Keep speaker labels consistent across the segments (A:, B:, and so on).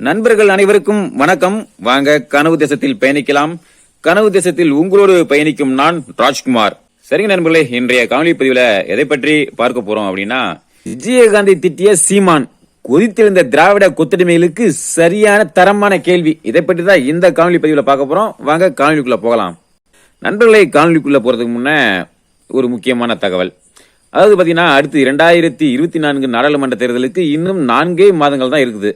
A: நண்பர்கள் அனைவருக்கும் வணக்கம். வாங்க கனவு தேசத்தில் பயணிக்கலாம். கனவு தேசத்தில் உங்களோடு பயணிக்கும் நான் ராஜ்குமார். சரிங்க நண்பர்களே இன்றைய காணொலி பதிவுல எதை பற்றி பார்க்க போறோம் அப்படின்னா விஜயகாந்தை திட்டிய சீமான் கொதித்திருந்த திராவிட கொத்தடிமைகளுக்கு சரியான தரமான கேள்வி. இதை பற்றி தான் இந்த காணொலி பதிவுல பார்க்க போறோம். வாங்க காணொலிக்குள்ள போகலாம். நண்பர்களை காணொலிக்குள்ள போறதுக்கு முன்ன ஒரு முக்கியமான தகவல். அதாவது பார்த்தீங்கன்னா அடுத்து இரண்டாயிரத்தி இருபத்தி நான்கு நாடாளுமன்ற தேர்தலுக்கு இன்னும் நான்கே மாதங்கள் தான் இருக்குது.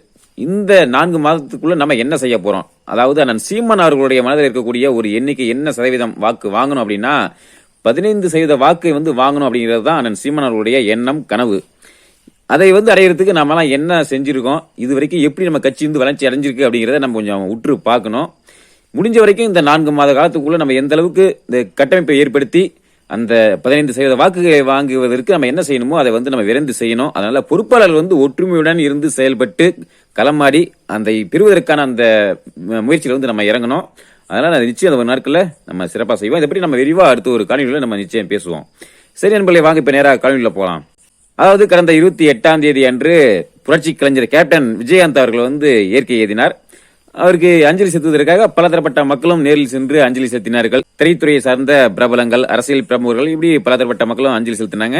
A: இந்த நான்கு மாதத்துக்குள்ள நம்ம என்ன செய்ய போறோம்? அதாவது அண்ணன் சீமான் அவர்களுடைய மனதில் இருக்கக்கூடிய ஒரு எண்ணிக்கை என்ன சதவீதம் வாக்கு வாங்கணும் அப்படின்னா பதினைந்து சதவீத வாக்கை வந்து வாங்கணும் அப்படிங்கிறது தான் அண்ணன் சீமான் அவர்களுடைய எண்ணம் கனவு. அதை வந்து அடையிறதுக்கு நம்மலாம் என்ன செஞ்சிருக்கோம்? இது வரைக்கும் எப்படி நம்ம கட்சி வந்து வளர்ச்சி அடைஞ்சிருக்கு அப்படிங்கிறத நம்ம கொஞ்சம் உற்று பார்க்கணும். முடிஞ்ச வரைக்கும் இந்த நான்கு மாத காலத்துக்குள்ள நம்ம எந்த அளவுக்கு இந்த கட்டமைப்பை ஏற்படுத்தி அந்த பதினைந்து சதவீத வாக்குகளை வாங்குவதற்கு நம்ம என்ன செய்யணுமோ அதை வந்து நம்ம விரைந்து செய்யணும். அதனால பொறுப்பாளர்கள் வந்து ஒற்றுமையுடன் இருந்து செயல்பட்டு களமாடி அந்த பெறுவதற்கான அந்த முயற்சியில் வந்து நம்ம இறங்கணும். அதனால் அது நிச்சயம் அந்த ஒரு நாட்களில் நம்ம சிறப்பாக செய்வோம். இதை பற்றி நம்ம விரிவாக அடுத்த ஒரு காணொலியில் நம்ம நிச்சயம் பேசுவோம். சரி நண்பர்களே வாங்க இப்போ நேராக காணொலியில் போகலாம் அதாவது கடந்த இருபத்தி எட்டாம் தேதி அன்று புரட்சி கலைஞர் கேப்டன் விஜயகாந்த் அவர்கள் வந்து இயற்கை எழுதினார் அவருக்கு அஞ்சலி செலுத்துவதற்காக பலதரப்பட்ட மக்களும் நேரில் சென்று அஞ்சலி செலுத்தினார்கள். திரைத்துறையை சார்ந்த பிரபலங்கள் அரசியல் பிரமுகர்கள் இப்படி பலதரப்பட்ட மக்களும் அஞ்சலி செலுத்தினாங்க.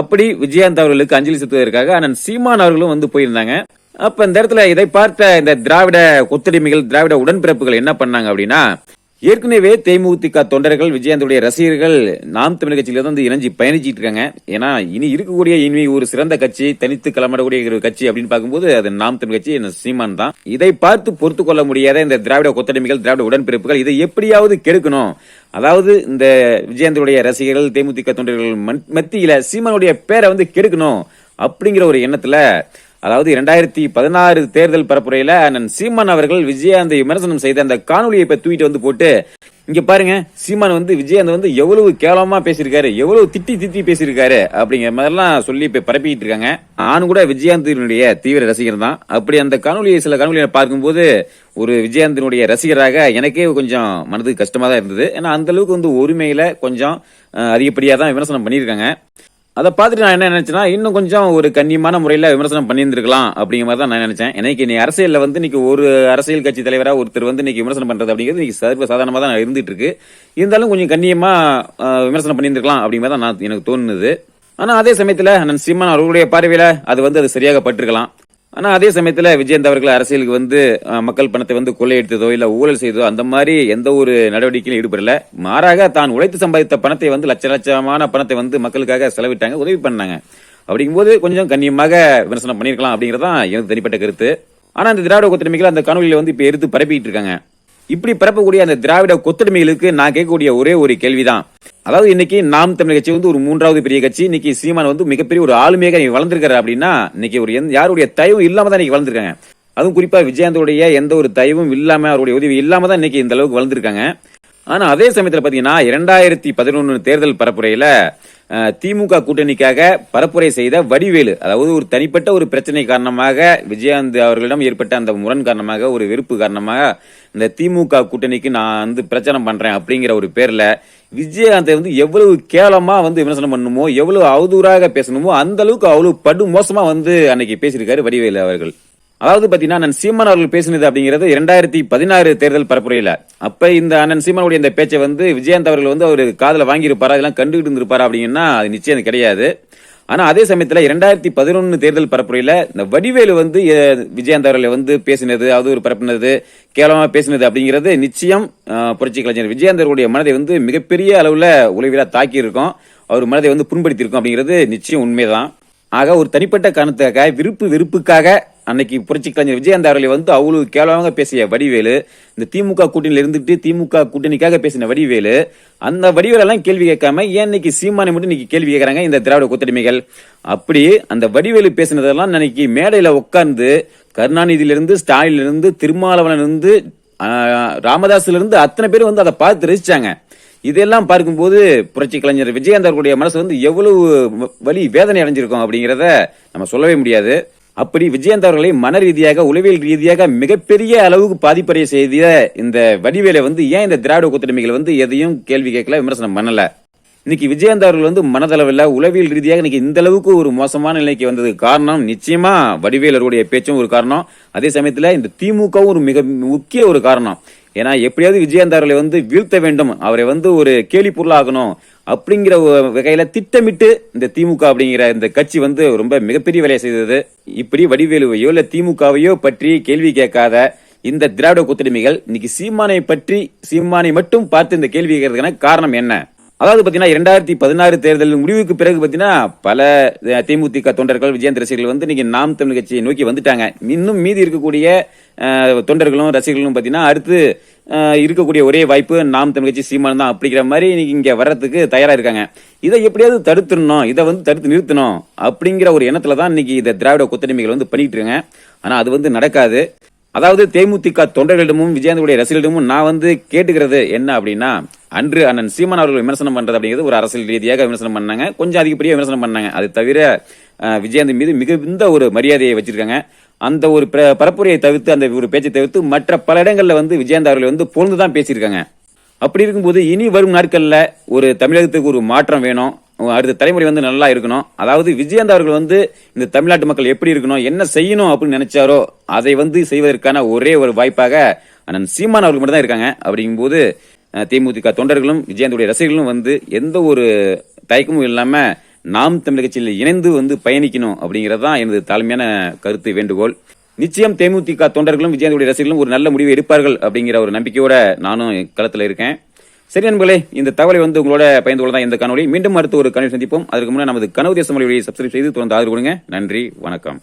A: அப்படி விஜயகாந்த் அவர்களுக்கு அஞ்சலி செலுத்துவதற்காக அண்ணன் சீமான் அவர்களும் வந்து போயிருந்தாங்க. அப்ப இந்த இடத்துல இதை பார்த்த இந்த திராவிட ஒத்துடைமைகள் திராவிட உடன்பிறப்புகள் என்ன பண்ணாங்க அப்படின்னா ஏற்கனவே தேமுதிக தொண்டர்கள் விஜயகாந்துடைய ரசிகர்கள் நாம் தமிழ் கட்சியில வந்து இணைஞ்சு பயணிச்சிட்டு இருக்காங்க. ஏன்னா இனி இருக்கக்கூடிய இனி ஒரு சிறந்த கட்சி தனித்து களமிடக்கூடிய ஒரு கட்சி அப்படின்னு பார்க்கும்போது அது நாம் தமிழ் கட்சி என்ன சீமான் தான். இதை பார்த்து பொறுத்து கொள்ள முடியாத இந்த திராவிட கொத்தடிமைகள் திராவிட உடன்பிறப்புகள் இதை எப்படியாவது கெடுக்கணும். அதாவது இந்த விஜயகாந்துடைய ரசிகர்கள் தேமுதிக தொண்டர்கள் மத்தியில சீமானுடைய பேரை வந்து கெடுக்கணும் அப்படிங்கிற ஒரு எண்ணத்துல அதாவது இரண்டாயிரத்தி பதினாறு தேர்தல் பரப்புரையில அண்ணன் சீமான் அவர்கள் விஜயாந்தை விமர்சனம் செய்த அந்த காணொலியை இப்ப தூக்கிட்டு வந்து போட்டு இங்க பாருங்க சீமான் வந்து விஜயாந்த் வந்து எவ்வளவு கேவலமா பேசியிருக்காரு எவ்வளவு திட்டி திட்டி பேசியிருக்காரு அப்படிங்கிற மாதிரிலாம் சொல்லி இப்ப பரப்பிட்டு இருக்காங்க. நானும் கூட விஜயாந்தினுடைய தீவிர ரசிகர் தான். அப்படி அந்த காணொலியை சில காணொலியை பார்க்கும்போது ஒரு விஜயாந்தினுடைய ரசிகராக எனக்கே கொஞ்சம் மனதுக்கு கஷ்டமா தான் இருந்தது. ஏன்னா அந்த அளவுக்கு வந்து ஒருமையில கொஞ்சம் அதிகப்படியாக தான் விமர்சனம் பண்ணியிருக்காங்க. அதை பார்த்துட்டு நான் என்ன நினைச்சேன்னா இன்னும் கொஞ்சம் ஒரு கண்ணியமான முறையில் விமர்சனம் பண்ணியிருந்திருக்கலாம் அப்படிங்கிற மாதிரி தான் நான் நினைச்சேன். எனக்கு நீ அரசியலில் வந்து இன்னைக்கு ஒரு அரசியல் கட்சி தலைவராக ஒருத்தர் வந்து இன்னைக்கு விமர்சனம் பண்ணுறது அப்படிங்கிறது இன்னைக்கு சர்வ சாதாரணமாக தான் இருந்துட்டு இருக்கு. இருந்தாலும் கொஞ்சம் கண்ணியமாக விமர்சனம் பண்ணியிருந்திருக்கலாம் அப்படிங்கிற தான் நான் எனக்கு தோணுது. ஆனால் அதே சமயத்தில் அண்ணன் சீமான் அவர்களுடைய பார்வையில் அது வந்து அது சரியாக பட்டிருக்கலாம். ஆனால் அதே சமயத்தில் விஜயந்த் அவர்கள் அரசியலுக்கு வந்து மக்கள் பணத்தை வந்து கொள்ளையடித்ததோ இல்லை ஊழல் செய்ததோ அந்த மாதிரி எந்த ஒரு நடவடிக்கையிலும் ஈடுபடல. மாறாக தான் உழைத்து சம்பாதித்த பணத்தை வந்து லட்ச லட்சமான பணத்தை வந்து மக்களுக்காக செலவிட்டாங்க உதவி பண்ணாங்க. அப்படிங்கும்போது கொஞ்சம் கண்ணியமாக விமர்சனம் பண்ணியிருக்கலாம் அப்படிங்கிறது தான் எனக்கு தனிப்பட்ட கருத்து. ஆனால் அந்த திராவிட கொத்தடிமைகள் அந்த காணொலியில வந்து இப்போ எடுத்து பரப்பிட்டு இருக்காங்க. இப்படி பரப்பக்கூடிய அந்த திராவிட கொத்தடிமைகளுக்கு நான் கேட்கக்கூடிய ஒரே ஒரு கேள்விதான். அதாவது இன்னைக்கு நாம் தமிழ் கட்சி வந்து ஒரு மூன்றாவது பெரிய கட்சி இன்னைக்கு சீமான் வந்து மிகப்பெரிய ஒரு ஆளுமையாக இன்னைக்கு வளர்ந்துருக்காரு அப்படின்னா இன்னைக்கு ஒரு எந்த- யாருடைய தயவும் இல்லாம தான் இன்னைக்கு வளர்ந்துருக்காங்க. அதுவும் குறிப்பா விஜயகாந்தோடைய எந்த ஒரு தயவும் இல்லாம அவருடைய உதவி இல்லாம தான் இன்னைக்கு இந்த அளவுக்கு வளர்ந்துருக்காங்க. ஆனா அதே சமயத்துல பாத்தீங்கன்னா இரண்டாயிரத்தி பதினொன்னு தேர்தல் பரப்புரையில திமுக கூட்டணிக்காக பரப்புரை செய்த வடிவேலு அதாவது ஒரு தனிப்பட்ட ஒரு பிரச்சனை காரணமாக விஜயகாந்த் அவர்களிடம் ஏற்பட்ட அந்த முரண் காரணமாக ஒரு வெறுப்பு காரணமாக இந்த திமுக கூட்டணிக்கு நான் வந்து பிரச்சனை பண்றேன் அப்படிங்கிற ஒரு பேர்ல விஜயகாந்தை வந்து எவ்வளவு கேவலமா வந்து விமர்சனம் பண்ணணுமோ எவ்வளவு அவதூறாக பேசணுமோ அந்த அளவுக்கு அவ்வளவு படு மோசமா வந்து அன்னைக்கு பேசியிருக்காரு வடிவேலு அவர்கள். அதாவது பாத்தீங்கன்னா அண்ணன் சீமான் அவர்கள் பேசினது அப்படிங்கிறது இரண்டாயிரத்தி பதினாறு தேர்தல் பரப்புரையில. அப்ப இந்த அண்ணன் சீமானுடைய இந்த பேச்சை வந்து விஜயகாந்த் அவர்கள் வந்து அவர் காதல வாங்கியிருப்பாரா? இதெல்லாம் கண்டுகிட்டு இருந்திருப்பாரா அப்படிங்கன்னா அது நிச்சயம் கிடையாது. ஆனா அதே சமயத்துல இரண்டாயிரத்தி பதினொன்னு தேர்தல் பரப்புரையில இந்த வடிவேலு வந்து அஹ், விஜயகாந்த் அவர்களை வந்து பேசினது அது ஒரு பரப்பினது கேவலமா பேசினது அப்படிங்கிறது நிச்சயம் புரட்சி கலைஞர் விஜயகாந்த் மனதை வந்து மிகப்பெரிய அளவுல உளவிலா தாக்கி இருக்கும் அவர் மனதை வந்து புண்படுத்தி இருக்கும் அப்படிங்கிறது நிச்சயம் உண்மைதான். ஆக ஒரு தனிப்பட்ட காரணத்துக்காக விருப்பு வெறுப்புக்காக அன்னைக்கு புரட்சி கலைஞர் விஜயகாந்த் அவர்களை வந்து அவ்வளவு கேவலமாக பேசிய வடிவேலு இந்த திமுக கூட்டணியில் இருந்துட்டு திமுக கூட்டணிக்காக பேசின வடிவேலு அந்த வடிவேலெல்லாம் கேள்வி கேட்காம ஏன் இன்னைக்கு சீமானை மட்டும் இன்னைக்கு கேள்வி கேட்கறாங்க இந்த திராவிட கூட்டடிமைகள் அப்படி அந்த வடிவேலு பேசினதெல்லாம் இன்னைக்கு மேடையில உட்கார்ந்து கருணாநிதியிலிருந்து ஸ்டாலின்ல இருந்து திருமாவளவன் இருந்து ராமதாஸ்ல இருந்து அத்தனை பேர் வந்து அதை பார்த்து ரசிச்சாங்க. இதெல்லாம் பார்க்கும்போது புரட்சி கலைஞர் விஜயகாந்த் மனசு வந்து எவ்வளவு வ- வலி வேதனை அடைஞ்சிருக்கும் அப்படிங்கிறத நம்ம சொல்லவே முடியாது. அப்படி விஜயந்த் அவர்களை மன ரீதியாக உளவியல் ரீதியாக மிகப்பெரிய அளவுக்கு பாதிப்படைய செய்த இந்த வடிவேலை வந்து ஏன் இந்த திராவிட கூட்டணிகள் வந்து எதையும் கேள்வி கேட்கல விமர்சனம் பண்ணல? இன்னைக்கு விஜயந்த் அவர்கள் வந்து மனதளவில் உளவியல் ரீதியாக இன்னைக்கு இந்த அளவுக்கு ஒரு மோசமான நிலைக்கு வந்ததுக்கு காரணம் நிச்சயமா வடிவேலருடைய பேச்சும் ஒரு காரணம். அதே சமயத்தில் இந்த திமுகவும் ஒரு மிக முக்கிய ஒரு காரணம். ஏன்னா எப்படியாவது விஜயகாந்த் அவர்களை வந்து வீழ்த்த வேண்டும். அவரை வந்து ஒரு கேலி பொருளாகணும் அப்படிங்கிற வகையில திட்டமிட்டு இந்த திமுக அப்படிங்கிற இந்த கட்சி வந்து ரொம்ப மிகப்பெரிய வேலையை செய்தது. இப்படி வடிவேலுவையோ இல்ல திமுகவையோ பற்றி கேள்வி கேட்காத இந்த திராவிட கூட்டணிகள் இன்னைக்கு சீமானை பற்றி சீமானை மட்டும் பார்த்து இந்த கேள்வி கேட்கறதுக்கான காரணம் என்ன? அதாவது பார்த்தீங்கன்னா இரண்டாயிரத்தி பதினாறு தேர்தல் முடிவுக்கு பிறகு பார்த்தீங்கன்னா பல தேமுதிக தொண்டர்கள் விஜயந்த ரசிகர்கள் வந்து இன்னைக்கு நாம் தமிழ் கட்சியை நோக்கி வந்துட்டாங்க. இன்னும் மீதி இருக்கக்கூடிய தொண்டர்களும் ரசிகர்களும் பார்த்தீங்கன்னா அடுத்து இருக்கக்கூடிய ஒரே வாய்ப்பு நாம் தமிழ் கட்சி சீமான் தான் அப்படிங்கிற மாதிரி இன்னைக்கு இங்கே வர்றதுக்கு தயாராக இருக்காங்க. இதை எப்படியாவது தடுத்துடணும் இதை வந்து தடுத்து நிறுத்தணும் அப்படிங்கிற ஒரு எண்ணத்தில் தான் இன்னைக்கு இந்த திராவிட கூட்டணிகள் வந்து பண்ணிட்டு இருக்காங்க. ஆனால் அது வந்து நடக்காது. அதாவது தேமுதிக தொண்டர்களிடமும் விஜயந்தனுடைய ரசிகர்களிடமும் நான் வந்து கேட்டுக்கிறது என்ன அப்படின்னா அன்று அண்ணன் சீமான் அவர்கள் விமர்சனம் பண்றது அப்படிங்கிறது ஒரு அரசியல் ரீதியாக விமர்சனம் பண்ணாங்க. கொஞ்சம் அதிகப்படியாக விமர்சனம் பண்ணாங்க. அது தவிர விஜயாந்தி விஜயந்த் மீது மிகுந்த ஒரு மரியாதையை வச்சிருக்காங்க. அந்த ஒரு பிர- பரப்புரையை தவிர்த்து அந்த ஒரு பேச்சை தவிர்த்து மற்ற பல இடங்களில் வந்து விஜயந்த் அவர்கள் வந்து புகழ்ந்து தான் பேசியிருக்காங்க. அப்படி இருக்கும்போது இனி வரும் நாட்களில் ஒரு தமிழகத்துக்கு ஒரு மாற்றம் வேணும். அடுத்த தலைமுறை வந்து நல்லா இருக்கணும். அதாவது விஜயகாந்த் அவர்கள் வந்து இந்த தமிழ்நாட்டு மக்கள் எப்படி இருக்கணும் என்ன செய்யணும் அப்படின்னு நினைச்சாரோ அதை வந்து செய்வதற்கான ஒரே ஒரு வாய்ப்பாக அண்ணன் சீமான் அவர்கள் மட்டும் தான் இருக்காங்க. அப்படிங்கும்போது போது தேமுதிக தொண்டர்களும் விஜயகாந்துடைய ரசிகர்களும் வந்து எந்த ஒரு தயக்கமும் இல்லாம நாம் தமிழ் கட்சியில் இணைந்து வந்து பயணிக்கணும் அப்படிங்கிறது தான் எனது தாழ்மையான கருத்து வேண்டுகோள். நிச்சயம் தேமுதிக தொண்டர்களும் விஜயகாந்துடைய ரசிகர்களும் ஒரு நல்ல முடிவை எடுப்பார்கள் அப்படிங்கிற ஒரு நம்பிக்கையோட நானும் களத்தில் இருக்கேன். சரி நண்பர்களே இந்த தகவலை வந்து உங்களோட பயந்து கொள்ள இந்த காணொலி மீண்டும் அடுத்து ஒரு கனவு சந்திப்போம். அதுக்கு முன்னாடி நமது கனவு தேச மொழியை சப்ஸ்கிரைப் செய்து தொடர்ந்து ஆதரவு கொடுங்க. நன்றி வணக்கம்.